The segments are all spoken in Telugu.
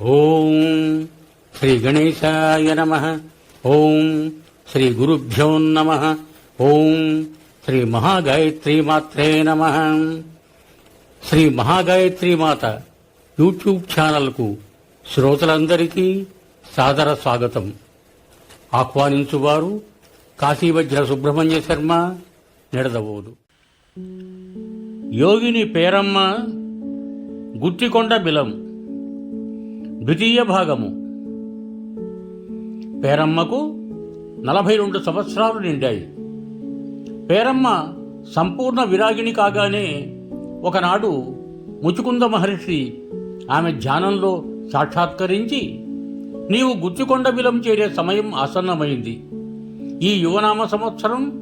ఓం శ్రీ గణేశాయ నమ. ఓం శ్రీ గురుభ్యో నమ. ఓం శ్రీ మహాగాయత్రి మాత్రే నమ. శ్రీ మహాగాయత్రి మాత యూట్యూబ్ ఛానల్కు శ్రోతలందరికీ సాదర స్వాగతం. ఆహ్వానించువారు కాశీవజ్ర సుబ్రహ్మణ్య శర్మ నిడదవోదు. యోగిని పేరమ్మ గుత్తికొండ బిలం. ద్వితీయ భాగము. పేరమ్మకు నలభై రెండు సంవత్సరాలు నిండాయి. పేరమ్మ సంపూర్ణ విరాగిణి కాగానే ఒకనాడు ముచుకుంద మహర్షి ఆమె ధ్యానంలో సాక్షాత్కరించి నీవు గుత్తికొండ బిలం చేరే సమయం ఆసన్నమైంది. ఈ యువనామ సంవత్సరం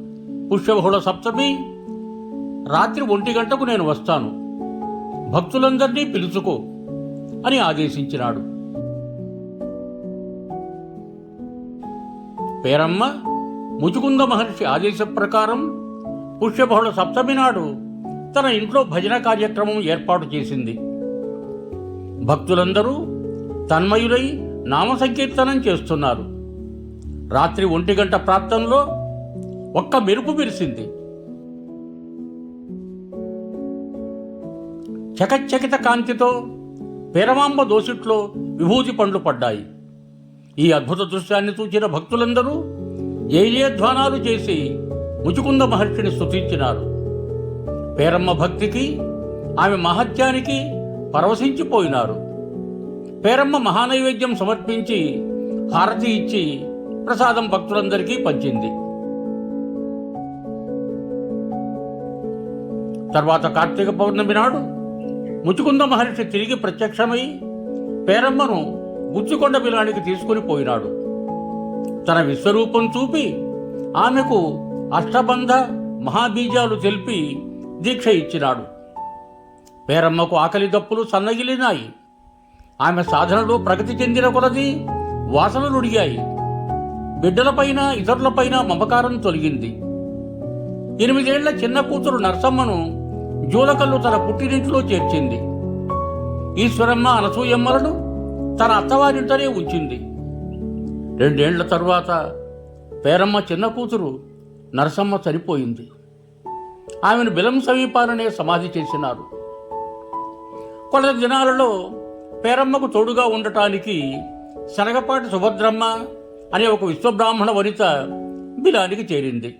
పుష్యబహుళ సప్తమి రాత్రి ఒంటి గంటకు నేను వస్తాను. భక్తులందరినీ పిలుచుకో అని ఆదేశించినాడు. పేరమ్మ ముచుకుంద మహర్షి ఆదేశ ప్రకారం పుష్యబహుళ సప్తమి నాడు తన ఇంట్లో భజన కార్యక్రమం ఏర్పాటు చేసింది. భక్తులందరూ తన్మయులై నామ సంకీర్తనం చేస్తున్నారు. రాత్రి ఒంటి గంట ప్రాంతంలో ఒక్క మెరుపు మెరిసింది. చకచకిత కాంతితో పేరమాంబ దోసిట్లో విభూతి పండ్లు పడ్డాయి. ఈ అద్భుత దృశ్యాన్ని చూచిన భక్తులందరూ జయజయధ్వానాలు చేసి ముచుకుంద మహర్షిని స్థుతించినారు పేరమ్మ భక్తికి ఆమె మహత్యానికి పరవశించిపోయినారు. పేరమ్మ మహానైవేద్యం సమర్పించి హారతి ఇచ్చి ప్రసాదం భక్తులందరికీ పంచింది. తర్వాత కార్తీక పౌర్ణమి నాడు ముచుకుంద మహర్షి తిరిగి ప్రత్యక్షమై పేరమ్మను గుచ్చికొండ బిలానికి తీసుకుని పోయినాడు. తన విశ్వరూపం చూపి ఆమెకు అష్టబంధ మహాబీజాలు తెలిపి దీక్ష ఇచ్చినాడు. పేరమ్మకు ఆకలి దప్పులు సన్నగిలినాయి. ఆమె సాధనలో ప్రగతి చెందిన కొలది వాసనలుడిగాయి బిడ్డలపైన ఇతరులపైన మమకారం తొలగింది. ఎనిమిదేళ్ళ చిన్న కూతురు నర్సమ్మను జూలకల్లు తన పుట్టినింటిలో చేర్చింది. ఈశ్వరమ్మ అనసూయమ్మలను తన అత్తవారింటనే ఉంచింది. రెండేళ్ళ తరువాత పేరమ్మ చిన్న కూతురు నరసమ్మ చనిపోయింది. ఆమెను బిలం సమీపాలనే సమాధి చేసినారు. కొంత దినాలలో పేరమ్మకు తోడుగా ఉండటానికి శనగపాటి సుభద్రమ్మ అనే ఒక విశ్వబ్రాహ్మణ వనిత బిలానికి చేరింది.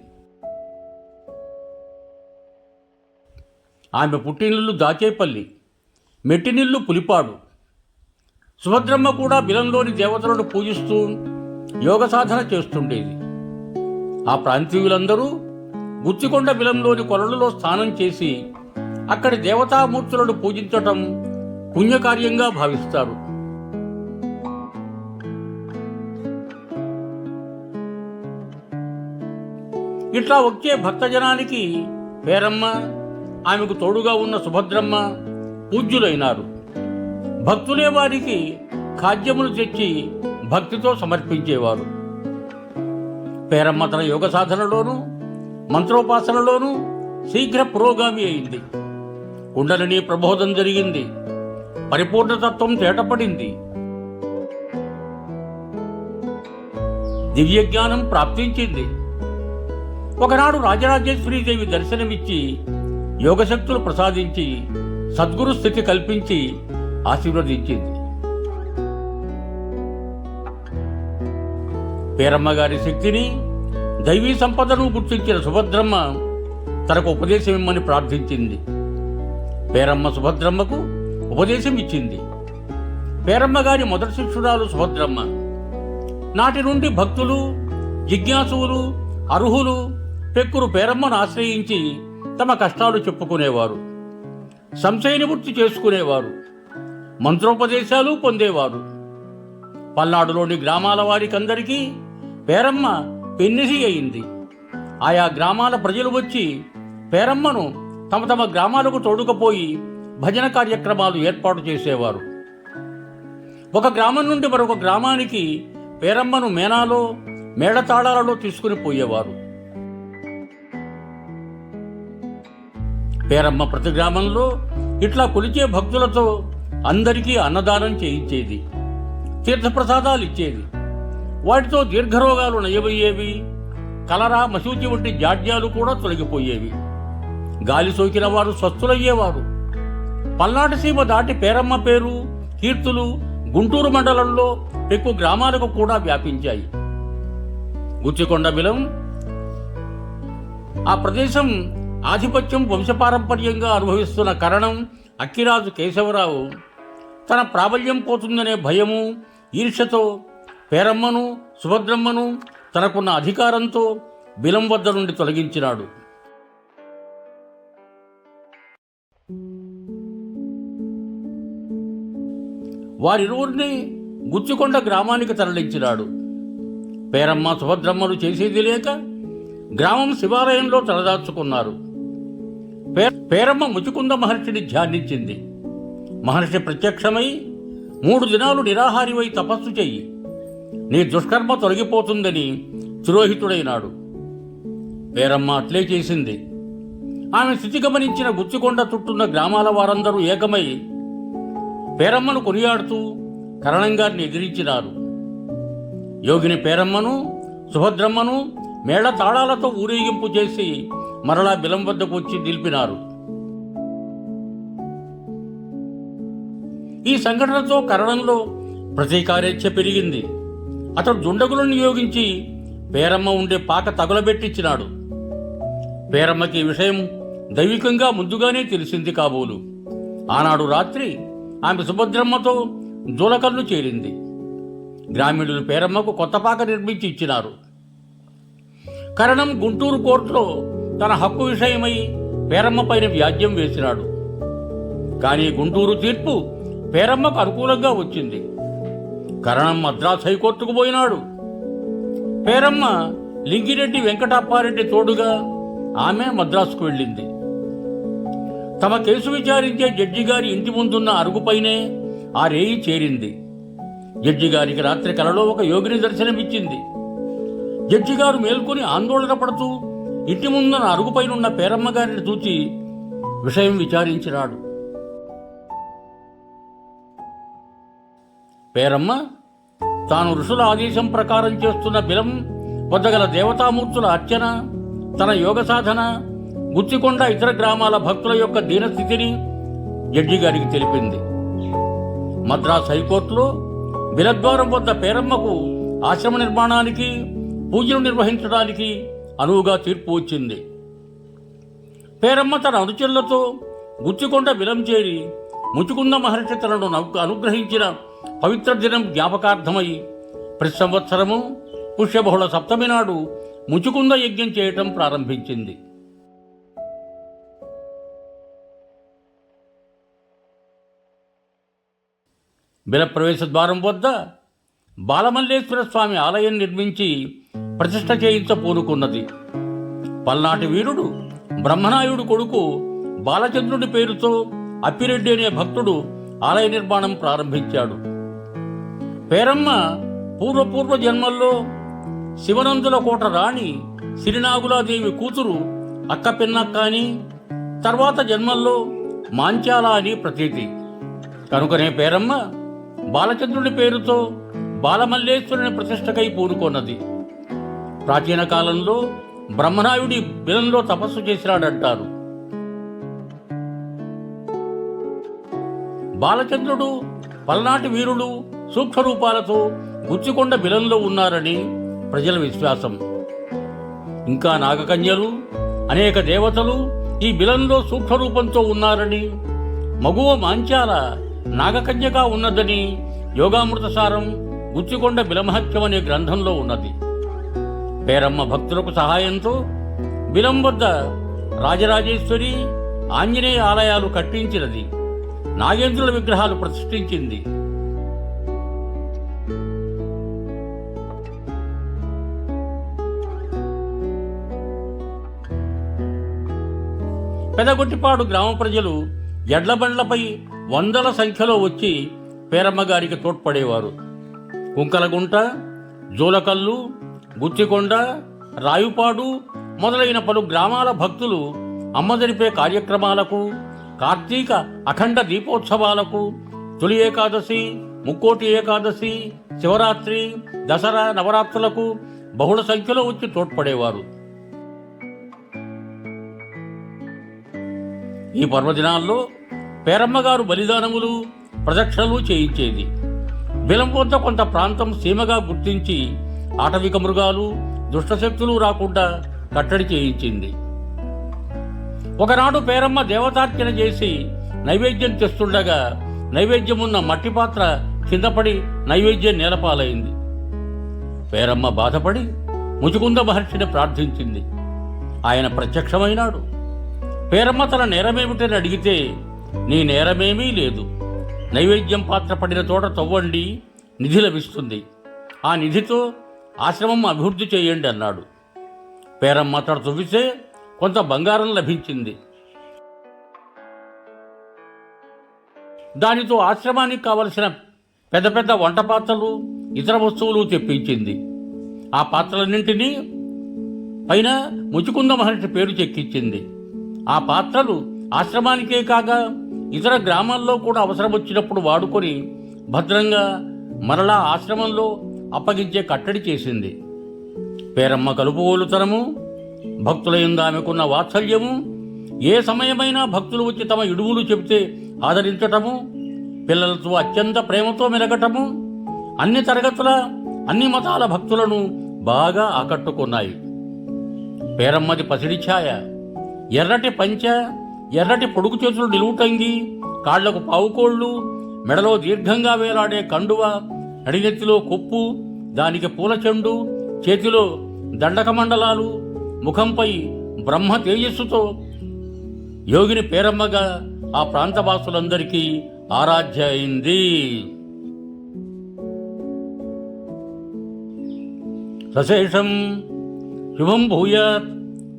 ఆమె పుట్టినిల్లు దాచేపల్లి మెట్టినిల్లు పులిపాడు సుభద్రమ్మ కూడా బిలంలోని దేవతలను పూజిస్తూ యోగ సాధన చేస్తుండేది. ఆ ప్రాంతీయులందరూ గుత్తికొండ బిలంలోని కొలలలో స్నానం చేసి అక్కడి దేవతామూర్తులను పూజించటం పుణ్యకార్యంగా భావిస్తారు. ఇట్లా వచ్చే భక్తజనానికి పేరమ్మ ఆమెకు తోడుగా ఉన్న సుభద్రమ్మ పూజ్యులైనారు. భక్తులే వారికి ఖాద్యములు తెచ్చి భక్తితో సమర్పించేవారు. పేరమ్మ తన యోగ సాధనలోనూ మంత్రోపాసనలోనూ శీఘ్ర పురోగామి అయింది. కుండలిని ప్రబోధం జరిగింది. పరిపూర్ణతత్వం తేటపడింది. దివ్య జ్ఞానం ప్రాప్తించింది. ఒకనాడు రాజరాజేశ్వరీదేవి దర్శనమిచ్చి యోగశక్తులు ప్రసాదించి సద్గురు స్థితి కల్పించి ఆశీర్వదించింది పేరమ్మ గారి శక్తిని దైవీ సంపదను గుర్తించిన సుభద్రమ్మ తనకు ఉపదేశం ఇమ్మని ప్రార్థించింది. పేరమ్మ సుభద్రమ్మకు ఉపదేశం ఇచ్చింది. పేరమ్మ గారి మొదటి శిష్యురాలు సుభద్రమ్మ. నాటి నుండి భక్తులు జిజ్ఞాసువులు అర్హులు పెక్కురు పేరమ్మను ఆశ్రయించి తమ కష్టాలు చెప్పుకునేవారు. సంశయనివృత్తి చేసుకునేవారు. మంత్రోపదేశాలు పొందేవారు. పల్నాడులోని గ్రామాల వారికందరికీ పేరమ్మ పెన్నిసి అయింది. ఆయా గ్రామాల ప్రజలు వచ్చి పేరమ్మను తమ తమ గ్రామాలకు తోడుకపోయి భజన కార్యక్రమాలు ఏర్పాటు చేసేవారు. ఒక గ్రామం నుండి మరొక గ్రామానికి పేరమ్మను మేనాలో మేడతాడాలలో తీసుకుని పోయేవారు. పేరమ్మ ప్రతి గ్రామంలో ఇట్లా కొలిచే భక్తులతో అందరికీ అన్నదానం చేయించేది తీర్థప్రసాదాలు ఇచ్చేది. వాటితో దీర్ఘరోగాలు నయమయ్యేవి కలరా మసూచి వంటి జాడ్యాలు కూడా తొలగిపోయేవి. గాలి సోకిన వారు స్వస్థులయ్యేవారు. పల్నాటి సీమ దాటి పేరమ్మ పేరు కీర్తులు గుంటూరు మండలంలో ఎక్కువ గ్రామాలకు కూడా వ్యాపించాయి. గుచ్చికొండ బిలం ఆ ప్రదేశం ఆధిపత్యం వంశపారంపర్యంగా అనుభవిస్తున్న కరణం అక్కిరాజు కేశవరావు తన ప్రాబల్యం పోతుందనే భయము ఈర్ష్యతో పేరమ్మను సుభద్రమ్మను తనకున్న అధికారంతో బిలం వద్ద నుండి తొలగించినాడు. వారిరువురిని గుచ్చికొండ గ్రామానికి తరలించినాడు. పేరమ్మ సుభద్రమ్మలు చేసేది లేక గ్రామం శివాలయంలో తలదాచుకున్నారు. పేరమ్మ ముచుకుంద మహర్షిని ధ్యానించింది. మహర్షి ప్రత్యక్షమై మూడు దినాలు నిరాహారివై తపస్సు చెయ్యి. నీ దుష్కర్మ తొలగిపోతుందని తిరోహితుడైనాడు పేరమ్మ అట్లే చేసింది. ఆమె స్థితి గమనించిన గుచ్చికొండ చుట్టున్న గ్రామాల వారందరూ ఏకమై పేరమ్మను కొనియాడుతూ కరణంగారిని ఎదిరించినారు. యోగిని పేరమ్మను సుభద్రమ్మను మేళ తాళాలతో ఊరేగింపు చేసి మరలా బిలం వద్దకు వచ్చి నిలిపినారు. ఈ సంఘటనతో కరణంలో ప్రతీకారేచ్ఛ పెరిగింది. అతడు దుండగులను నియోగించి పేరమ్మ ఉండే పాక తగులబెట్టించినాడు. పేరమ్మకి విషయం దైవికంగా ముందుగానే తెలిసింది కాబోలు. ఆనాడు రాత్రి ఆమె సుభద్రమ్మతో జూలకల్లు చేరింది. గ్రామీణులు పేరమ్మకు కొత్త పాక నిర్మించి ఇచ్చినారు. కరణం గుంటూరు కోర్టులో తన హక్కు విషయమై పేరమ్మ పైన వ్యాజ్యం వేసినాడు. కానీ గుంటూరు తీర్పు పేరమ్మకు అనుకూలంగా వచ్చింది. కరణం మద్రాస్ హైకోర్టుకు పోయినాడు. పేరమ్మ లింగిరెడ్డి వెంకటప్పారెడ్డి తోడుగా ఆమె మద్రాసుకు వెళ్ళింది. తమ కేసు విచారించే జడ్జి గారి ఇంటి ముందున్న అరుగుపైనే ఆ రేయి చేరింది. జడ్జి గారికి రాత్రి కలలో ఒక యోగిని దర్శనమిచ్చింది. జడ్జి గారు మేల్కొని ఆందోళన పడుతూ ఇంటి ముందున్న అరుగుపైనున్న పేరమ్మ గారిని చూచి విషయం విచారించినాడు. పేరమ్మ తాను ఋషుల ఆదేశం ప్రకారం చేస్తున్న బిలం వద్దగల దేవతామూర్తుల అర్చన తన యోగ సాధన గుచ్చికొండ ఇతర గ్రామాల భక్తుల యొక్క దీనస్థితిని జడ్జి గారికి తెలిపింది. మద్రాస్ హైకోర్టులో బిలద్వారం వద్ద పేరమ్మకు ఆశ్రమ నిర్మాణానికి పూజలు నిర్వహించడానికి అనువుగా తీర్పు వచ్చింది. పేరమ్మ తన అనుచరులతో గుచ్చికొండ బిలం చేరి ముచుకుంద మహర్షి తనను అనుగ్రహించిన పవిత్ర దినం జ్ఞాపకార్థమై ప్రతి సంవత్సరము పుష్యబహుళ సప్తమి నాడు ముచుకుంద యజ్ఞం చేయటం ప్రారంభించింది. బిలప్రవేశ ద్వారం వద్ద బాలమల్లేశ్వర స్వామి ఆలయం నిర్మించి ప్రతిష్ట చేయించ పూనుకున్నది. పల్నాటి వీరుడు బ్రహ్మనాయుడు కొడుకు బాలచంద్రుడి పేరుతో అప్పిరెడ్డి అనే భక్తుడు ఆలయ నిర్మాణం ప్రారంభించాడు. పేరమ్మ పూర్వపూర్వ జన్మల్లో శివనందుల కోట రాణి సిరినాగులాదేవి కూతురు అక్క పిన్నక్క అని తర్వాత జన్మల్లో మాంచాల అని ప్రతీతి. కనుకనే పేరమ్మ బాలచంద్రుడి పేరుతో బాలమల్లేశ్వరుని ప్రతిష్టకై పూనుకొన్నది. ప్రాచీన కాలంలో బ్రహ్మనాయుడి బిలంలో తపస్సు చేసినాడంటారు. బాలచంద్రుడు పల్నాటి వీరుడు సూక్ష్మరూపాలతో గుచ్చికొండ బిలంలో ఉన్నారని ప్రజల విశ్వాసం. ఇంకా నాగకన్యలు అనేక దేవతలు ఈ బిలంలో సూక్ష్మరూపంతో ఉన్నారని మగువ మాంచాల నాగకన్యగా ఉన్నదని యోగామృతసారం గుచ్చికొండ బిలమహత్యం అనే గ్రంథంలో ఉన్నది. పేరమ్మ భక్తులకు సహాయంతో బిలం వద్ద రాజరాజేశ్వరి ఆంజనేయ ఆలయాలు కట్టించినది. నాగేంద్రుల విగ్రహాలు ప్రతిష్ఠించింది. పెదగొట్టిపాడు గ్రామ ప్రజలు ఎడ్లబండ్లపై వందల సంఖ్యలో వచ్చి పేరమ్మ గారికి తోడ్పడేవారు. కుంకలగుంట జోలకల్లు గుచ్చికొండ రాయుపాడు మొదలైన పలు గ్రామాల భక్తులు అమ్మ జరిపే కార్యక్రమాలకు కార్తీక అఖండ దీపోత్సవాలకు తొలి ఏకాదశి ముక్కోటి ఏకాదశి శివరాత్రి దసరా నవరాత్రులకు బహుళ సంఖ్యలో వచ్చి తోడ్పడేవారు. ఈ పర్వదినాల్లో పేరమ్మగారు బలిదానములు ప్రదక్షిణలు చేయించేది. బిలం కొంత ప్రాంతం సీమగా గుర్తించి ఆటవిక మృగాలు దుష్టశక్తులు రాకుండా కట్టడి చేయించింది. ఒకనాడు పేరమ్మ దేవతార్చన చేసి నైవేద్యం తెస్తుండగా నైవేద్యమున్న మట్టి పాత్ర కిందపడి నైవేద్యం నేలపాలైంది. పేరమ్మ బాధపడి ముచుకుంద మహర్షిని ప్రార్థించింది. ఆయన ప్రత్యక్షమైనాడు. పేరమ్మ తన నేరమేమిటని అడిగితే నీ నేరమేమీ లేదు. నైవేద్యం పాత్ర పడిన చోట తవ్వండి నిధి లభిస్తుంది ఆ నిధితో ఆశ్రమం అభివృద్ధి చేయండి అన్నాడు. పేరమ్మ తడ తవ్వితే కొంత బంగారం లభించింది. దానితో ఆశ్రమానికి కావలసిన పెద్ద పెద్ద వంట పాత్రలు ఇతర వస్తువులు తెప్పించింది. ఆ పాత్రలన్నింటినీ పైన ముచుకుంద మహర్షి పేరు చెక్కించింది. ఆ పాత్రలు ఆశ్రమానికే కాక ఇతర గ్రామాల్లో కూడా అవసరం వచ్చినప్పుడు వాడుకొని భద్రంగా మరలా ఆశ్రమంలో అప్పగించే కట్టడి చేసింది. పేరమ్మ కలుపుగోలుతనము భక్తుల యందు ఆమెకున్న వాత్సల్యము ఏ సమయమైనా భక్తులు వచ్చి తమ ఇడుములు చెబితే ఆదరించటము పిల్లలతో అత్యంత ప్రేమతో మెలగటము అన్ని తరగతుల అన్ని మతాల భక్తులను బాగా ఆకట్టుకున్నాయి. పేరమ్మది పసిడి ఛాయ. ఎర్రటి పంచ ఎర్రటి పొడుగు చేతులు నిలువుటంగి కాళ్ళకు పావుకోళ్ళు మెడలో దీర్ఘంగా వేలాడే కండువ నడినెత్తిలో కొప్పు దానికి పూల చెండు చేతిలో దండక మండలాలు ముఖంపై బ్రహ్మ తేజస్సుతో యోగిని పేరమ్మగా ఆ ప్రాంతవాసులందరికీ ఆరాధ్య అయింది. సశేషం శుభం భూయాత్.